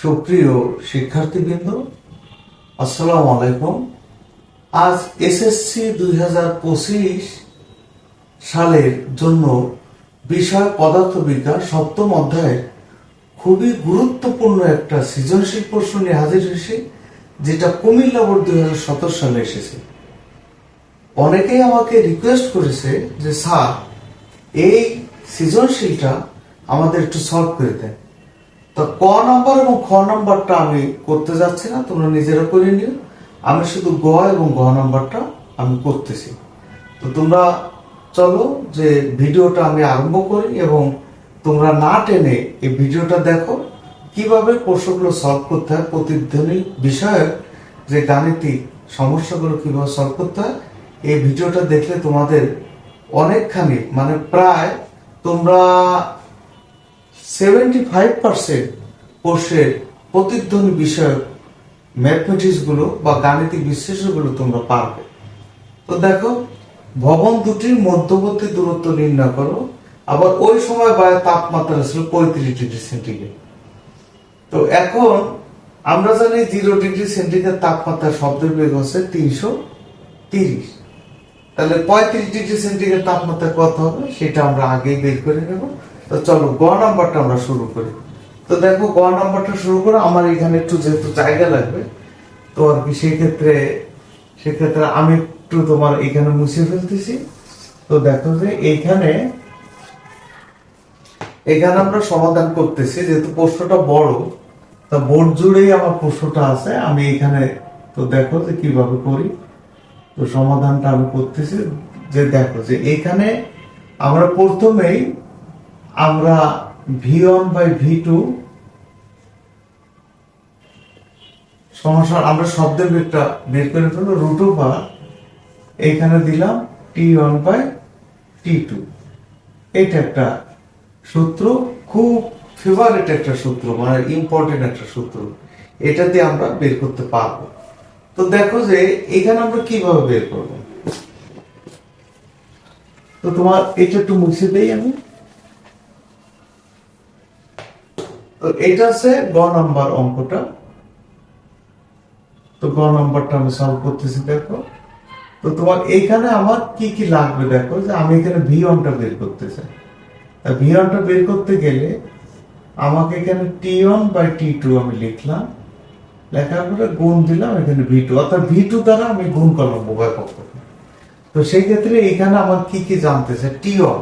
সুপ্রিয় শিক্ষার্থীবৃন্দ, আসসালামু আলাইকুম। আজ এসএসসি দুই হাজার পঁচিশ সালের জন্য বিষয় পদার্থবিজ্ঞান সপ্তম অধ্যায়ের খুবই গুরুত্বপূর্ণ একটা সৃজনশীল প্রশ্ন নিয়ে হাজির হয়েছি, যেটা কুমিল্লা বোর্ড দুই হাজার সতেরো সালে এসেছে। অনেকেই আমাকে রিকোয়েস্ট করেছে যে, স্যার, এই সৃজনশীলটা আমাদের একটু সলভ করে দেন। তো ক নম্বর এবং খ নম্বরটা আমি করতে যাচ্ছি না, তোমরা নিজেরা করে নিও। আমি শুধু গ এবং গ নম্বরটা আমি করতেছি। তো তোমরা চলো যে ভিডিওটা আমি আরম্ভ করি এবং তোমরা না টেনে এই ভিডিওটা দেখো। কীভাবে প্রশ্নগুলো সলভ করতে হয়, প্রতিধ্বনি বিষয়ের যে গাণিতিক সমস্যাগুলো কীভাবে সলভ করতে হয়, এই ভিডিওটা দেখলে তোমাদের অনেকখানি মানে প্রায় তোমরা সেভেন্টি ফাইভ পার্সেন্ট কোর্সের প্রতিধ্বনি বিষয়ক ম্যাথমেটিক্সগুলো বা গাণিতিক বিশ্লেষণগুলো তোমরা পারবে। তো দেখো, ভবন দুটির মধ্যবর্তী দূরত্ব নির্ণয় করো, আবার ওই সময় বায়ুর তাপমাত্রা ছিল পঁয়ত্রিশ ডিগ্রি সেন্টিগ্রেড। তো এখন আমরা জানি জিরো ডিগ্রি সেন্টিগ্রেড তাপমাত্রা শব্দের বেগ হচ্ছে তিনশো তিরিশ। তাহলে পঁয়ত্রিশ ডিগ্রি সেন্টিগ্রেড তাপমাত্রা কত হবে? সেটা আমরা আগেই বের করে নেব। তো চলো, গ নাম্বারটা আমরা শুরু করি। তো দেখো, গ নাম্বারটা শুরু করে আমার এখানে একটু যেহেতু জায়গা লাগবে, তো আর কি সেই ক্ষেত্রে সেক্ষেত্রে আমি একটু তোমার এখানে মুছে ফেলতেছি। তো দেখো যে এইখানে, এখানে আমরা সমাধান করতেছি, যেহেতু প্রশ্নটা বড়, তা বোর্ড জুড়েই আমার প্রশ্নটা আছে, আমি এখানে তো দেখো যে কীভাবে করি। তো সমাধানটা আমি করতেছি, যে দেখো যে এখানে আমরা প্রথমেই আমরা V one by V two সমস্যা আমরা শব্দের বেগটা বের করে ফেলব রুট ওভার এখানে দিলাম T one by T two এটা একটা সূত্র, খুব ফেভারেট একটা সূত্র মানে ইম্পর্টেন্ট একটা সূত্র। এটা দিয়ে আমরা বের করতে পারব। তো দেখো যে এখানে আমরা কীভাবে বের করব? তো তোমার এটা একটু মুছে দেই আমি। তো এটা আছে গ নাম্বার অঙ্কটা। তো গ নাম্বারটা আমি সলভ করতেছি, দেখো। তো তোমার এইখানে আমার কি কি লাগবে, দেখো, যে আমি এখানে ভি ওয়ানটা বের করতে চাই ভি ওয়ানটা বের করতে গেলে আমাকে এখানে T one by T two আমি লিখলাম। লেখার পরে গুণ দিলাম, এখানে ভি টু অর্থাৎ ভি টু দ্বারা আমি গুণ করলাম, উভয় পক্ষকে। তো সেই ক্ষেত্রে এখানে আমার কি কি জানতেছে? টি ওয়ান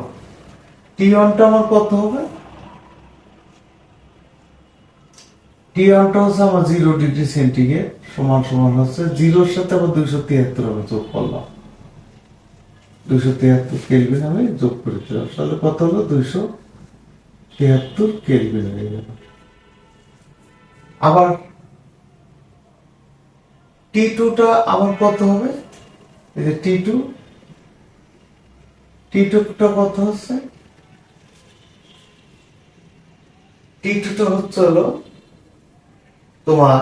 টি ওয়ানটা আমার কত হবে? টি হচ্ছে আমার জিরো ডিগ্রি সেন্টিগ্রেড সমান সমান হচ্ছে জিরোর সাথে আবার দুইশো তিয়াত্তর আমি যোগ করলাম। দুইশো তিয়াত্তর কেলভিন আমি যোগ করে দিলাম তাহলে কত হলো? দুইশো তিয়াত্তর কেলভিন হয়ে গেল। আবার টি টুটা আমার কত হবে? এই যে টি টু টি টুটা কত হচ্ছে? টি টুটা হচ্ছে হলো তোমার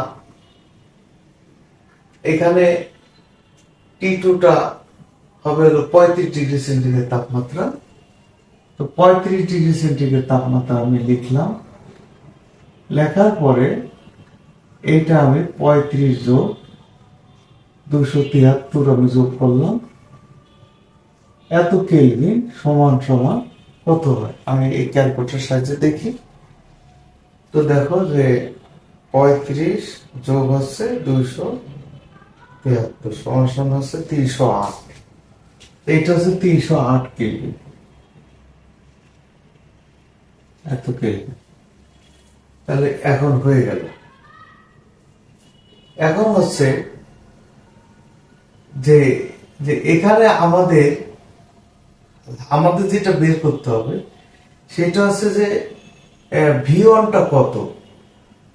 এখানে টি টুটা হবে হলো পঁয়ত্রিশ ডিগ্রি সেন্টিগ্রেড তাপমাত্রা। তো পঁয়ত্রিশ ডিগ্রি সেন্টিগ্রেড তাপমাত্রা আমি লিখলাম। লেখার পরে এটা আমি পঁয়ত্রিশ যোগ দুশো তিয়াত্তর আমি যোগ করলাম। এত কেলভিন সমান সমান কত হয়? আমি এই ক্যালকুলেটার সাহায্যে দেখি। তো দেখো যে পঁয়ত্রিশ যোগ হচ্ছে দুইশো তিয়াত্তর, সমান হচ্ছে তিনশো আট। এইটা হচ্ছে তিনশো আট কেলভিন এত কেলভিন তাহলে এখন হয়ে গেল। এখন হচ্ছে যে যে এখানে আমাদের আমাদের যেটা বের করতে হবে, সেটা হচ্ছে যে ভি ওয়ানটা কত?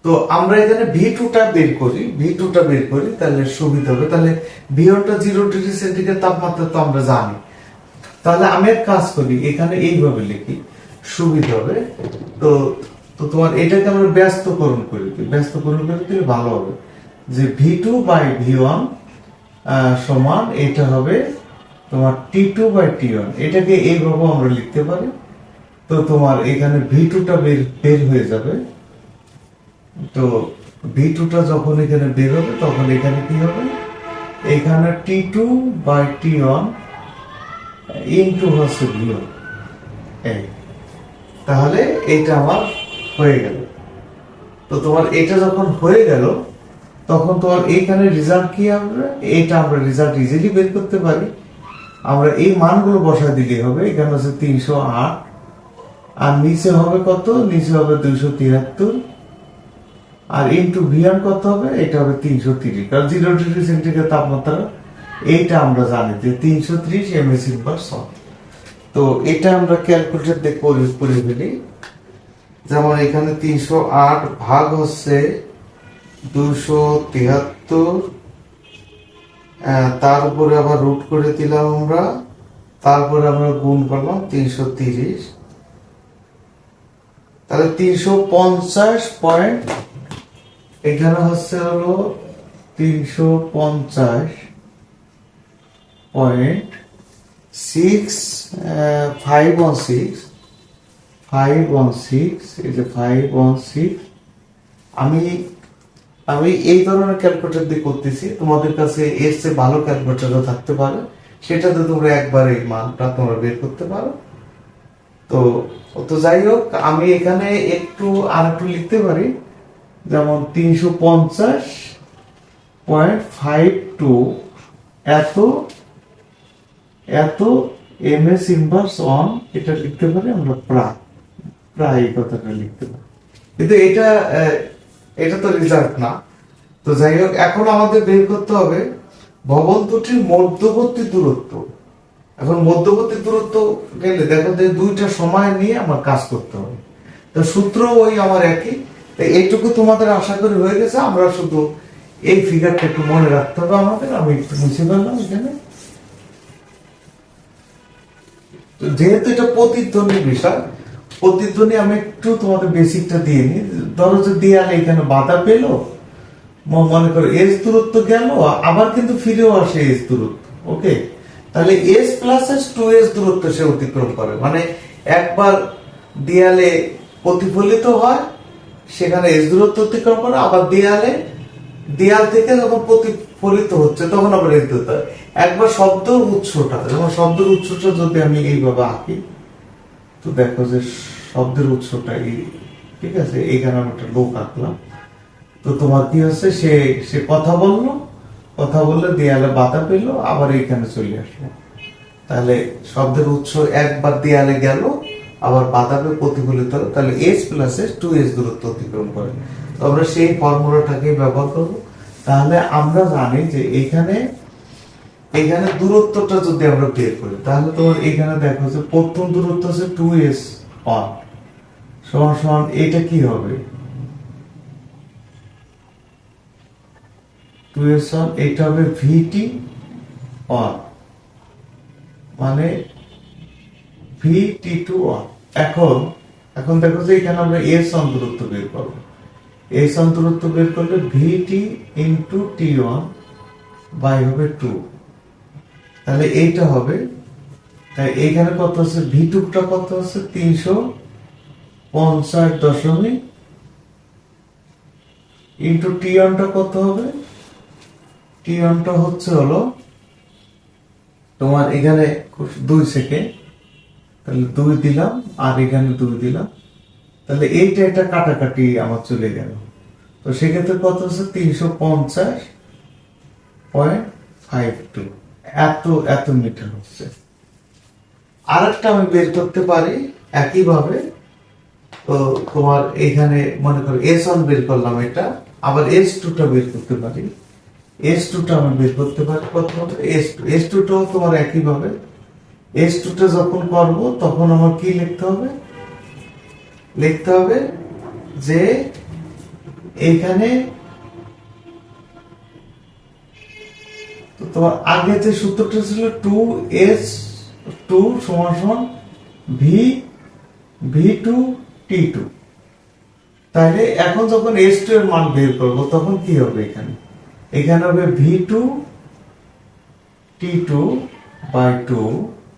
তো আমরা এখানে ভি টুটা বের করি, ভি টুটা বের করি, তাহলে সুবিধা হবে। তাহলে ভি ওয়ানটা জিরো ডিগ্রি সেন্টিগ্রেড তাপমাত্রা তো আমরা জানি। তাহলে আমি এক কাজ করি, এখানে এইভাবে লিখি, সুবিধা হবে। তো তো তোমার এটাকে আমরা ব্যস্তকরণ করে ব্যস্তকরণ করে দিলে ভালো হবে। যে V two by V one সমান এটা হবে তোমার T two by T one. এটাকে এইভাবে আমরা লিখতে পারি। তো তোমার এখানে ভি টুটা বের বের হয়ে যাবে। তো ভি টুটা যখন এখানে বের হবে, তখন এখানে কি হবে? এখানে T two by T one into হচ্ছে ভি এই তাহলে এটা আমার হয়ে গেল। তো তোমার এটা যখন হয়ে গেল, তখন তোমার এইখানে রেজাল্ট কি আমরা এটা আমরা রেজাল্ট ইজিলি বের করতে পারি। আমরা এই মানগুলো বসা দিলেই হবে। এখানে হচ্ছে তিনশো আট। আর নিচে হবে কত? নিচে হবে দুইশো তিয়াত্তর আর ইন্টু ভিয়ান কত হবে? এটা হবে তিনশো তিরিশ। কারণ জিরো ডিগ্রি সেন্টিগ্রেড তাপমাত্রা, এইটা আমরা জানি যে তিনশো ত্রিশ এম এস ইনভার্স তো এটা আমরা ক্যালকুলেটর দিয়ে করে ফেলি। যেমন এখানে তিনশো আট ভাগ হচ্ছে দুশো তিয়াত্তর তার উপরে আবার রুট করে দিলাম আমরা, তারপরে আমরা গুণ করলাম তিনশো তিরিশ। তাহলে তিনশো পঞ্চাশ পয়েন্ট এখানে হচ্ছে হলো তিনশো পঞ্চাশ point six five one six five one six এই যে ফাইভ ওয়ান সিক্স আমি আমি এই ধরনের ক্যালকুলেটর দিয়ে করতেছি। তোমাদের কাছে এর চেয়ে ভালো ক্যালকুলেটরও থাকতে পারে। সেটাতে তোমরা একবার এই মানটা তোমরা বের করতে পারো। তো তো যাই হোক, আমি এখানে একটু আর একটু লিখতে পারি। যেমন তিনশো পঞ্চাশ পয়েন্ট ফাইভ টু এত এত এম এস ইনভার্স অন এটা লিখতে পারি আমরা প্রায় প্রায় এই কথাটা লিখতে পারি। কিন্তু এটা এটা তো রেজাল্ট না। তো যাই হোক, এখন আমাদের বের করতে হবে ভবন দুটির মধ্যবর্তী দূরত্ব। এখন মধ্যবর্তী দূরত্ব গেলে দেখো যে দুইটা সময় নিয়ে আমার কাজ করতে হবে। তো সূত্র ওই আমার একই। এইটুকু তোমাদের আশা করি হয়ে গেছে। আমরা শুধু এই ফিগারটা একটু মনে রাখতে হবে আমাদের। আমি একটু মুছে ফেললাম এখানে। যেহেতু এটা প্রতিধ্বনি বিষয়, প্রতিধ্বনি আমি একটু তোমাদের বেসিকটা দিয়ে নিই। ধরো যে দেয়ালে এখানে বাধা পেল মনে করো এস দূরত্ব গেল, আবার কিন্তু ফিরেও আসে এস দূরত্ব ওকে তাহলে S plus S two S দূরত্ব সে অতিক্রম করে। মানে একবার দেয়ালে প্রতিফলিত হয় সেখানে এস দূরত্ব অতিক্রম করে আবার দেয়ালে, দেয়াল থেকে যখন প্রতিফলিত হচ্ছে, তখন আবার এস দূরত্ব। একবার শব্দের উৎসটা যেমন শব্দের উৎসটা যদি আমি এইভাবে আঁকি, তো দেখো যে শব্দের উৎসটা এই, ঠিক আছে, এইখানে আমি একটা লোক আঁকলাম তো তোমার কি হচ্ছে, সে সে কথা বলল, কথা বললে দেয়ালে বাধা পেল, আবার এইখানে চলে আসলো তাহলে শব্দের উৎস একবার দেয়ালে গেল আবার পেয়ে প্রতিফলিত হলো তাহলে S plus S two S দূরত্ব অতিক্রম করে। তো আমরা সেই ফর্মুলাটাকে ব্যবহার করব। তাহলে আমরা জানি যে এখানে এখানে দূরত্বটা যদি আমরা বের করি, তাহলে তোমার এখানে দেখো যে প্রথম দূরত্ব আছে টু এস ওয়ান সমান সমান এটা কি হবে? টু এস ওয়ান এটা হবে ভিটি ওয়ান মানে ভি টি টু ওয়ান এখন এখন দেখো যে এখানে আমরা এস ওয়ান দূরত্ব বের করব। এস ওয়ান দূরত্ব বের করলে VT into T one by হবে টু তাহলে এইটা হবে, তাই এইখানে কত আছে? ভি টুটা কত আছে? তিনশো পঞ্চাশ দশমিক ইন্টু টি ওয়ানটা কত হবে? টি ওয়ানটা হচ্ছে হলো তোমার এখানে দুই সেকেন্ড। তাহলে দুই দিলাম, আর এখানে দুই দিলাম। তাহলে এইটা একটা কাটাকাটি আমার চলে গেল। তো সেক্ষেত্রে কত হচ্ছে? তিনশো পঞ্চাশ পয়েন্ট ফাইভ টু এত এত মিটার হচ্ছে। আমি বের করতে পারি একইভাবে। তো তোমার এখানে মনে করো এস ওয়ান বের করলাম এটা। আবার এস টুটা বের করতে পারি। এস টুটা আমি বের করতে পারি হবে এস টু এস টুটাও তোমার একইভাবে। এস টুটা যখন করব, তখন আমার কি লিখতে হবে? লিখতে হবে যে এখানে তো তোমার আগে যে সূত্রটা ছিল টু এস টু সমান সমান V V two T two তাহলে এখন যখন এস টু এর মান বের করব, তখন কি হবে এখানে? এখানে হবে V two T two by two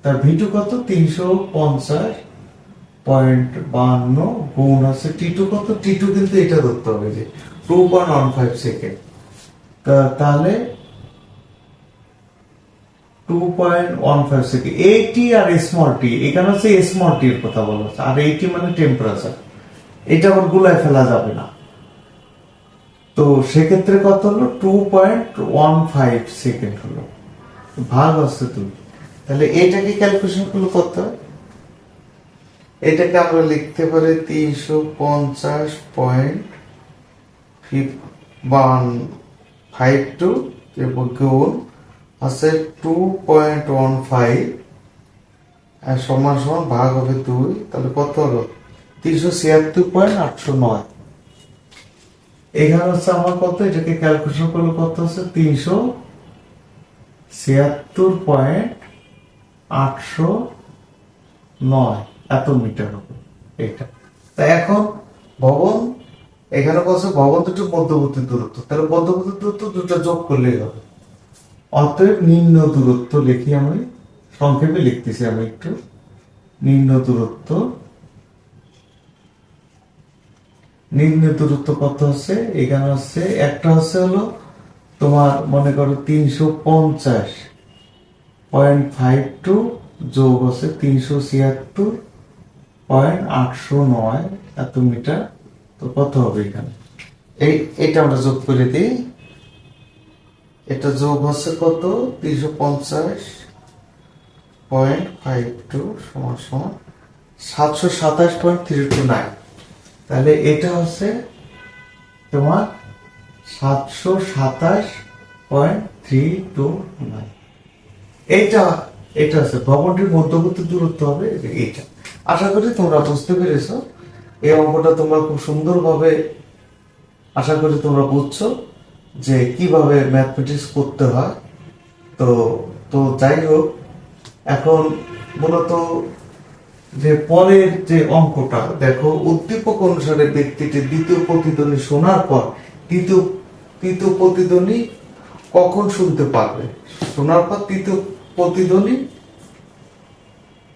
তার ভিটু কত? তিনশো পঞ্চাশ পয়েন্ট বান্ন গুণ আছে টি টু কত? টি টু কিন্তু এটা ধরতে হবে যে two point one five second তা তাহলে two point one five second এইটি আর স্মল টি এখানে হচ্ছে স্মল টি এর কথা বলা হচ্ছে। আর এইটি মানে টেম্পারেচার এটা আবার গুলায় ফেলা যাবে না। তো সেক্ষেত্রে কত হলো? Two point one five second হলো। ভাগ হচ্ছে তুমি তাহলে এটাকে ক্যালকুলেশনগুলো কত? হয় এটাকে আমরা লিখতে পারি তিনশো পঞ্চাশ পয়েন্ট ওয়ান ফাইভ টু এবং গুণ আছে টু পয়েন্ট ওয়ান ফাইভ সমান সমান ভাগ হবে দুই, তাহলে কত হলো? তিনশো ছিয়াত্তর পয়েন্ট আটশো নয়। এখানে হচ্ছে আমার কত? এটাকে ক্যালকুলেশন করলে কত হচ্ছে? তিনশো ছিয়াত্তর পয়েন্ট আটশো নয় এত মিটার হবে এটা। তা এখন ভবন, এখানে বলছে ভবন দুটো মধ্যবর্তী দূরত্ব। তাহলে মধ্যবর্তী দূরত্ব দুটো যোগ করলেই হবে। অতএব নিম্ন দূরত্ব লিখি আমি, সংক্ষেপে লিখতেছি আমি একটু। নিম্ন দূরত্ব নিম্ন দূরত্ব কত হচ্ছে? এখানে হচ্ছে, একটা হচ্ছে হলো তোমার মনে করো তিনশো পঞ্চাশ। পয়েন্ট ফাইভ টু যোগ হচ্ছে তিনশো ছিয়াত্তর, পয়েন্ট আটশো নয় এত মিটার তো কত হবে এখানে? এই, এটা আমরা যোগ করে দিই। এটা যোগ হচ্ছে কত? তিনশো পঞ্চাশ, পয়েন্ট ফাইভ টু সমান সমান সাতশো সাতাশ পয়েন্ট থ্রি টু নাইন। তাহলে এটা হচ্ছে তোমার সাতশো সাতাশ পয়েন্ট থ্রি টু নাইন। এইটা এটা আছে। ভবনটির মধ্যবর্তী দূরত্ব হবে এইটা আশা করি তোমরা বুঝতে পেরেছ। এই অঙ্কটা তোমরা খুব সুন্দরভাবে আশা করি তোমরা বুঝছ যে কীভাবে ম্যাথমেটিক্স করতে হয়। তো তো যাই হোক, এখন মূলত যে পরের যে অঙ্কটা, দেখো, উদ্দীপক অনুসারে ব্যক্তিটি দ্বিতীয় প্রতিধ্বনি শোনার পর তৃতীয় তৃতীয় প্রতিধ্বনি কখন শুনতে পারবে? শোনার পর তৃতীয় প্রতিধ্বনি,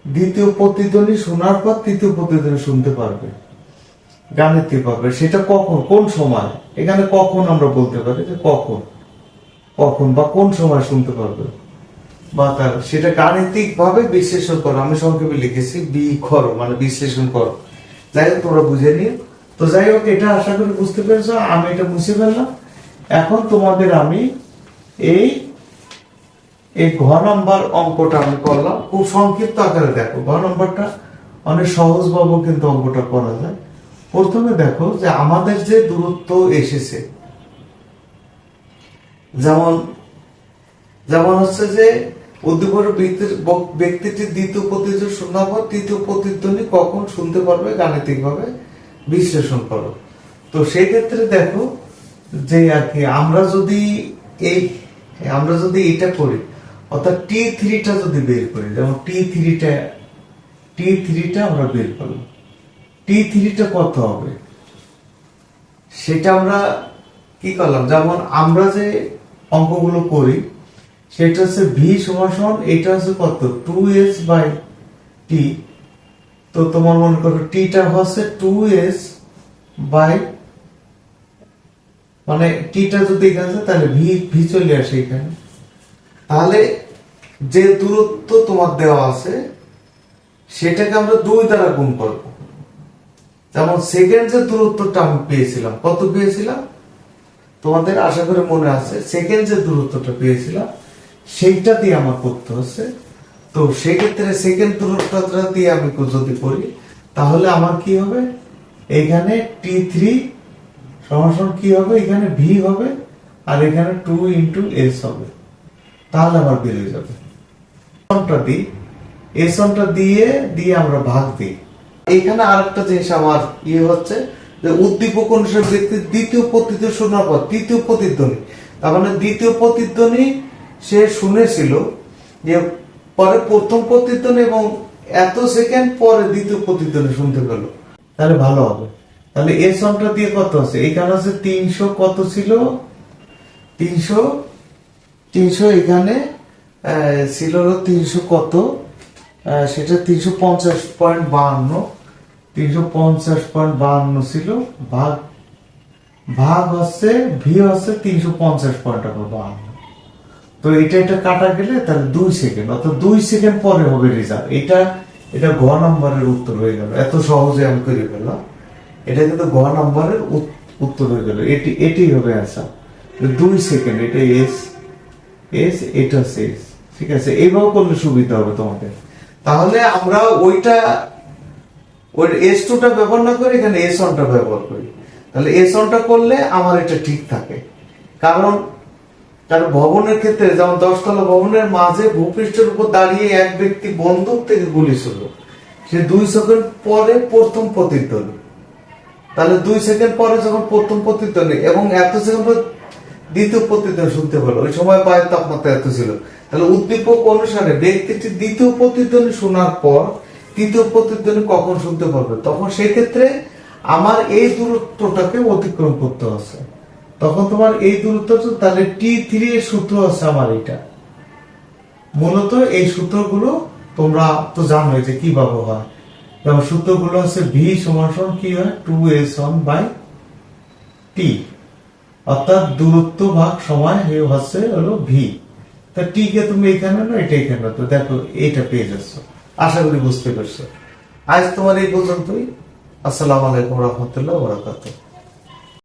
দ্বিতীয় প্রতিধ্বনি শোনার পর তৃতীয় প্রতিধ্বনি শুনতে পারবে গাণিতিক পারবে সেটা কখন? কোন সময়? এখানে কখন আমরা বলতে পারি যে কখন? কখন বা কোন সময় শুনতে পারবে? বা তার সেটা গাণিতিক ভাবে বিশ্লেষণ করো। আমি সংক্ষেপে লিখেছি, বি করো মানে বিশ্লেষণ করো। যাই হোক, তোমরা বুঝে নিও। তো যাই হোক, এটা আশা করি বুঝতে পেরেছ। আমি এটা মুছে ফেললাম। এখন তোমাদের আমি এই এই ঘ নম্বর অঙ্কটা আমি করলাম। খুব সংক্ষিপ্ত আকারে দেখো। ঘ নম্বরটা অনেক সহজভাবে কিন্তু অঙ্কটা করা যায়। প্রথমে দেখো যে আমাদের যে দূরত্ব এসেছে, যেমন যেমন হচ্ছে যে উদ্দীপক ব্যক্তির ব্যক্তিটির দ্বিতীয় প্রতিধ্বনি শোনার পর তৃতীয় প্রতিধ্বনি কখন শুনতে পারবে? গাণিতিক ভাবে বিশ্লেষণ করো। তো সেই ক্ষেত্রে দেখো যে আর কি, আমরা যদি এই, আমরা যদি এটা করি অর্থাৎ টি থ্রিটা যদি বের করি, যেমন টি থ্রিটা টি থ্রিটা আমরা বের করলাম টি থ্রিটা কত হবে? সেটা আমরা কি করলাম? যেমন আমরা যে অঙ্কগুলো করি, সেটা হচ্ছে ভি সমান এটা হচ্ছে কত? টু এস বাই টি তো তোমার মনে করো টিটা হচ্ছে টু এস বাই মানে টিটা যদি এখানে তাহলে ভি ভি চলে আসে এখানে। তাহলে যে দূরত্ব তোমার দেওয়া আছে, সেটাকে আমরা দুই দ্বারা গুণ করব। যেমন সেকেন্ড যে দূরত্বটা আমি পেয়েছিলাম, কত পেয়েছিলাম? তোমাদের আশা করে মনে আছে সেকেন্ড যে দূরত্বটা পেয়েছিলাম, সেইটা দিয়ে আমার করতে হচ্ছে। তো সেক্ষেত্রে সেকেন্ড দূরত্বটা দিয়ে আমি যদি করি, তাহলে আমার কি হবে? এখানে টি থ্রি সমান কি হবে? এখানে ভি হবে, আর এখানে টু ইন্টু এস হবে। তাহলে আমার বেরিয়ে যাবে। এসনটা দিয়ে দিয়ে আমরা ভাগ দিই। এখানে আরেকটা জিনিস আমার ইয়ে হচ্ছে যে উদ্দীপক অনুসারে ব্যক্তি দ্বিতীয় প্রতিধ্বনি শোনার পর তৃতীয় প্রতিধ্বনি তার মানে দ্বিতীয় প্রতিধ্বনি সে শুনেছিল যে পরে প্রথম প্রতিধ্বনি এবং এত সেকেন্ড পরে দ্বিতীয় প্রতিধ্বনি শুনতে পেল। তাহলে ভালো হবে। তাহলে এ সনটা দিয়ে কত আছে? এখানে আছে তিনশো কত ছিল? তিনশো তিনশো এখানে ছিল হলো তিনশো কত? সেটা তিনশো পঞ্চাশ পয়েন্ট বাহান্ন। তিনশো পঞ্চাশ পয়েন্ট বাহান্ন ছিল। ভাগ ভাগ হচ্ছে, ভি হচ্ছে তিনশো পঞ্চাশ পয়েন্ট বাহান্ন। তো এটা এটা কাটা গেলে তাহলে দুই সেকেন্ড, অর্থাৎ দুই সেকেন্ড পরে হবে রেজাল্ট এটা এটা ঘ নম্বরের উত্তর হয়ে গেল। এত সহজে আমি করে ফেললাম। এটা কিন্তু ঘ নম্বরের উত্তর হয়ে গেল। এটি এটাই হবে অ্যান্সার দুই সেকেন্ড, এটা এস এস এটা হচ্ছে এস ঠিক আছে, এইভাবে করলে সুবিধা হবে তোমাদের তাহলে আমরা ওইটা, ওই এস টুটা ব্যবহার না করে এখানে এস ওয়ানটা ব্যবহার করি। তাহলে এস ওয়ানটা করলে আমার এটা ঠিক থাকে। কারণ কারণ ভবনের ক্ষেত্রে, যেমন দশতলা ভবনের মাঝে ভূপৃষ্ঠের উপর দাঁড়িয়ে এক ব্যক্তি বন্দুক থেকে গুলি ছিল সে দুই সেকেন্ড পরে প্রথম প্রতিধ্বনি। তাহলে দুই সেকেন্ড পরে যখন প্রথম প্রতিধ্বনি এবং এত সেকেন্ড পর দ্বিতীয় প্রতিধ্বনি শুনতে পেল। ওই সময় বায়ুর তাপমাত্রা এত ছিল। তাহলে উদ্দীপক অনুসারে ব্যক্তিটি দ্বিতীয় প্রতিধ্বনি শোনার পর তৃতীয় প্রতিধ্বনি কখন শুনতে পারবে? তখন সেক্ষেত্রে আমার এই দূরত্বটাকে অতিক্রম করতে হচ্ছে তখন তোমার এই দূরত্ব তাহলে টি থ্রি এর সূত্র আছে আমার এটা মূলত এই সূত্রগুলো তোমরা তো জানোই যে কীভাবে হয় যেমন সূত্রগুলো হচ্ছে ভি সমান সমান কি হয়? Two S one by T অর্থাৎ দূরত্ব ভাগ সময় হচ্ছে হলো ভি তা টিকে তুমি এখানে না, এটা এখানে। তো দেখো, এটা পেয়ে যাচ্ছ। আশা করি বুঝতে পারছ। আজ তোমার এই পর্যন্তই। আসসালামু আলাইকুম রহমতুল্লাহ বরাকাতুহ।